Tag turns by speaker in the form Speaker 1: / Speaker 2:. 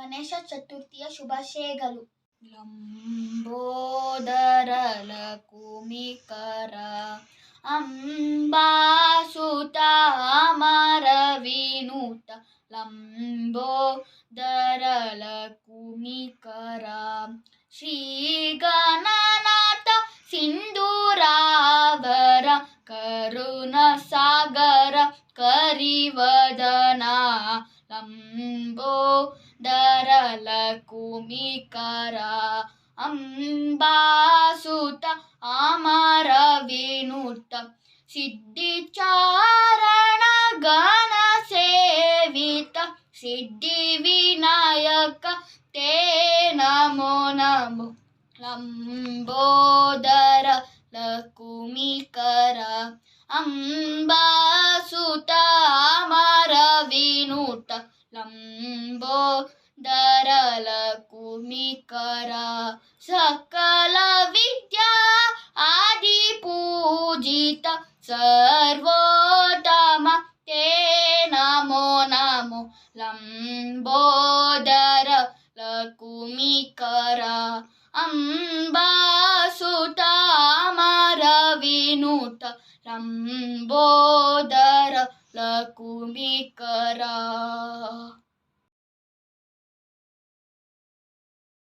Speaker 1: ಗಣೇಶ ಚತುರ್ಥಿಯ ಶುಭಾಶಯಗಳು.
Speaker 2: ಲಂಬೋದರ ಲಕುಮಿಕರ ಅಂಬಾಸುತ ಅಮರ ವಿನುತ ಲಂಬೋದರ ಲಕುಮಿಕರ ಶ್ರೀ ಗಣನಾಥ ಸಿಂಧೂರಾವರ ಕರುಣ ಸಾಗರ ಕರಿವದನ ಲಂಬೋದರ ಲಕುಮಿಕರ ಅಂಬಾಸುತ ಅಮರ ವೇಣುತ ಸಿದ್ಧಿಚಾರಣ ಗಣ ಸೇವಿತ. ಸಿದ್ಧಿ ವಿನಾಯಕ ತೇ ನಮೋ ನಮೋ. ಲಂಬೋದರ ಲಕುಮಿಕರ ಅಂಬಾಸುತ ಅಮರ ವಿನುತ ಲಂಬೋದರ ಲಕುಮಿಕರ ಸಕಲ ವಿದ್ಯಾ ಆದಿ ಪೂಜಿತ ಸರ್ವೋತ್ತಮ ತೇ ನಮೋ ನಮೋ ಲಂಬೋದರ ಲಕುಮಿಕರ ಅಂಬಾಸುತ ಅಮರ ವಿನುತ ಲಂಬೋದರ ಲಕುಮಿಕರ